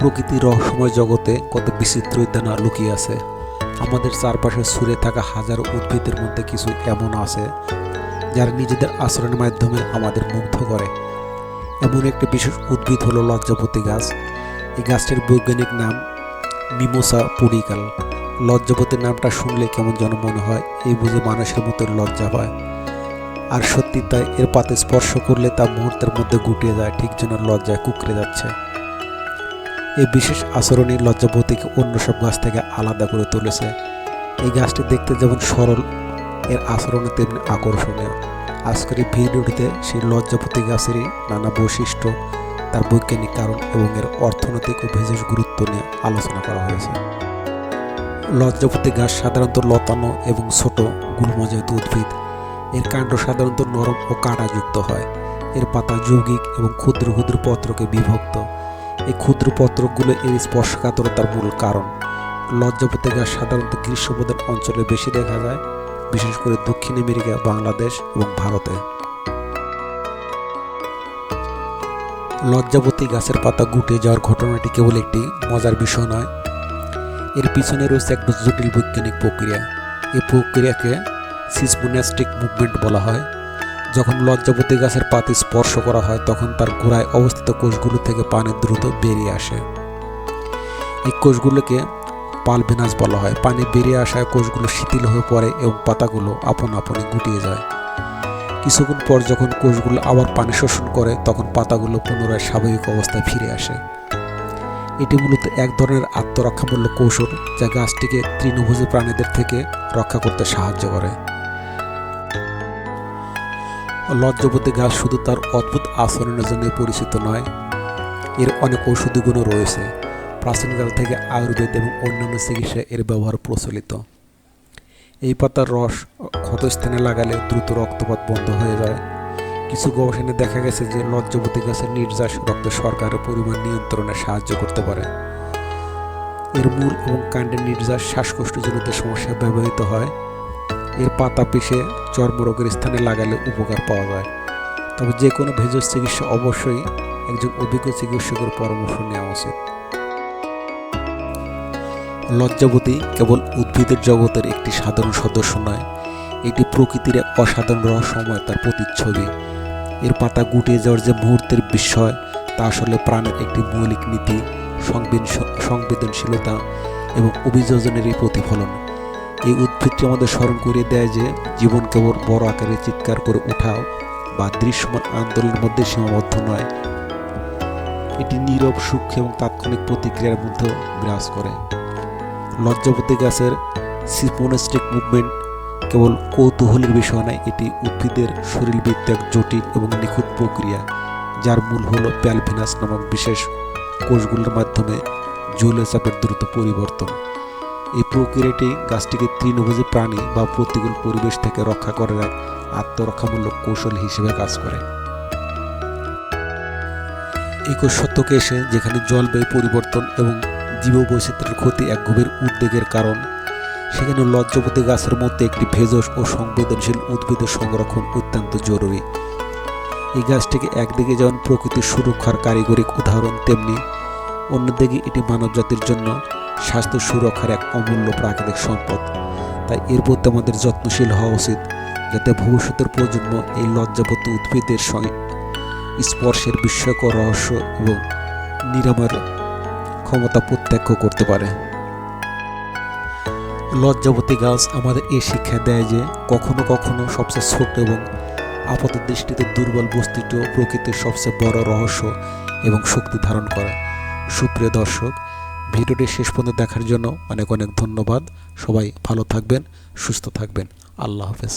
প্রকৃতির রহস্যময় জগতে কত বিচিত্র উদ্যানা লুকিয়ে আছে। আমাদের চারপাশে ছুঁড়ে থাকা হাজারো উদ্ভিদের মধ্যে কিছু এমন আছে, যারা নিজেদের আচরণের মাধ্যমে আমাদের মুগ্ধ করে। এমন একটি বিশেষ উদ্ভিদ হলো লজ্জাপতি গাছ। এই গাছটির বৈজ্ঞানিক নাম মিমোসা পুডিকাল লজ্জাপতি নামটা শুনলে কেমন যেন মনে হয়, এই বুঝে মানুষের মতো লজ্জা পায়। আর সত্যি তাই এর পাতে স্পর্শ করলে তা মুহূর্তের মধ্যে গুটিয়ে যায়, ঠিক যেন লজ্জায় কুকড়ে যাচ্ছে। এই বিশেষ আচরণই লজ্জাপতিকে অন্য সব গাছ থেকে আলাদা করে তুলেছে। এই গাছটি দেখতে যেমন সরল, এর আচরণও তেমনি আকর্ষণীয়। আজকের এই ভিডিওটিতে সেই লজ্জাপতি গাছেরই নানা বৈশিষ্ট্য, তার বৈজ্ঞানিক কারণ এবং এর অর্থনৈতিক ও বিশেষ গুরুত্ব নিয়ে আলোচনা করা হয়েছে। লজ্জাপতি গাছ সাধারণত লতানো এবং ছোট গুলমজাত উদ্ভিদ এর কাণ্ড সাধারণত নরম ও কাঁটাযুক্ত হয়। এর পাতা যৌগিক এবং ক্ষুদ্র ক্ষুদ্র পত্রকে বিভক্ত। এই ক্ষুদ্র পত্রগুলো এর স্পর্শকাতরতার মূল কারণ। গাছ সাধারণত গ্রীষ্মপ্রধান অঞ্চলে বেশি দেখা যায়, বিশেষ করে দক্ষিণ আমেরিকা, বাংলাদেশ এবং ভারতে। লজ্জাপতি গাছের পাতা গুটে যাওয়ার ঘটনাটি কেবল একটি মজার বিষয় নয়। এর পিছনে রয়েছে একটা জটিল বৈজ্ঞানিক প্রক্রিয়া। এই প্রক্রিয়াকে সিসমোনাস্টিক মুভমেন্ট বলা হয়। যখন লজ্জাপতি গাছের পাতি স্পর্শ করা হয়, তখন তার গোড়ায় অবস্থিত কোষগুলো থেকে পানি দ্রুত বেরিয়ে আসে। এই কোষগুলোকে পালভেনাস বলা হয়। পানি বেরিয়ে আসায় কোষগুলো শিথিল হয়ে পড়ে এবং পাতাগুলো আপন আপনে গুটিয়ে যায়। কিছুক্ষণ পর যখন কোষগুলো আবার পানি শোষণ করে, তখন পাতাগুলো পুনরায় স্বাভাবিক অবস্থায় ফিরে আসে। এটি মূলত এক ধরনের আত্মরক্ষামূলক কৌশল যা গাছটিকে তৃণভোজী প্রাণীদের থেকে রক্ষা করতে সাহায্য করে। লজ্জাপতি গাছ শুধু তার অদ্ভুত আচরণের জন্য পরিচিত নয়, এর অনেক ঔষধি গুণও রয়েছে প্রাচীনকাল থেকে আয়ুর্বেদ এবং অন্যান্য চিকিৎসায় এর ব্যবহার প্রচলিত। এই পাতার রস ক্ষতস্থানে লাগালে দ্রুত রক্তপাত বন্ধ হয়ে যায়। কিছু গবেষণায় দেখা গেছে যে লজ্জাপতি গাছের নির্যাস রক্তে সরকারের পরিমাণ নিয়ন্ত্রণে সাহায্য করতে পারে। এর মূল এবং কাণ্ডের নির্যাস শ্বাসকষ্টজনিত সমস্যায় ব্যবহৃত হয়। এর পাতা পিষে চর্মরোগের স্থানে লাগালে উপকার পাওয়া যায়। তবে যে কোনো ভেষজ চিকিৎসা অবশ্যই একজন অভিজ্ঞ চিকিৎসকের পরামর্শ নেওয়া উচিত। লজ্জাবতী কেবল উদ্ভিদের জগতের একটি সাধারণ সদস্য নয়, এটি প্রকৃতির এক অসাধারণ রহস্যময় তার প্রতিচ্ছবি। এর পাতা গুটিয়ে যাওয়ার যে মুহূর্তের বিস্ময়, তা আসলে প্রাণের একটি মৌলিক নীতি সংবেদনশীলতা এবং অভিযোজনেরই প্রতিফলন। এই উদ্ভিদটি আমাদের স্মরণ করিয়ে দেয় যে জীবন কেবল বড় আকারে চিৎকার করে উঠাও বা দৃশ্যমান আন্দোলনের মধ্যে সীমাবদ্ধ নয়। এটি নীরব, সূক্ষ্ম এবং তাৎক্ষণিক প্রতিক্রিয়ার মধ্যে বিরাজ করে। লজ্জাপতি গাছের সিপোনেস্টিক মুভমেন্ট কেবল কৌতূহলের বিষয় নয়, এটি উদ্ভিদের শরীরবৃত্ত এক জটিল এবং নিখুঁত প্রক্রিয়া, যার মূল হল প্যালভিনাস নামক বিশেষ কোষগুলোর মাধ্যমে জলীয় চাপের দ্রুত পরিবর্তন। এই প্রক্রিয়াটি গাছটিকে তৃণভোজী প্রাণী বা প্রতিকূল পরিবেশ থেকে রক্ষা করার এক আত্মরক্ষামূলক কৌশল হিসেবে কাজ করে। একুশ শতকে এসে যেখানে জলবায়ু পরিবর্তন এবং জীববৈচিত্র্যের ক্ষতি এক গভীর উদ্বেগের কারণ, সেখানে লজ্জাপতি গাছের মধ্যে একটি ভেষজ ও সংবেদনশীল উদ্ভিদের সংরক্ষণ অত্যন্ত জরুরি। এই গাছটিকে একদিকে যেমন প্রকৃতির সুরক্ষার কারিগরিক উদাহরণ, তেমনি অন্যদিকে এটি মানবজাতির জন্য স্বাস্থ্য সুরক্ষার এক অমূল্য প্রাকৃতিক সম্পদ। তাই এর প্রতি আমাদের যত্নশীল হওয়া উচিত, যাতে ভবিষ্যতের প্রজন্ম এই লজ্জাপতি উদ্ভিদের সঙ্গে স্পর্শের বিস্ময়কর রহস্য এবং নিরাময়ের ক্ষমতা প্রত্যক্ষ করতে পারে। লজ্জাবতী গাছ আমাদের এই শিক্ষা দেয় যে কখনো কখনো সবচেয়ে ছোট এবং আপাত দৃষ্টিতে দুর্বল বস্তুটিও প্রকৃতির সবচেয়ে বড় রহস্য এবং শক্তি ধারণ করে। সুপ্রিয় দর্শক ভিডিওটি শেষ পর্যন্ত দেখার জন্য অনেক অনেক ধন্যবাদ। সবাই ভালো থাকবেন, সুস্থ থাকবেন। আল্লাহ হাফেজ।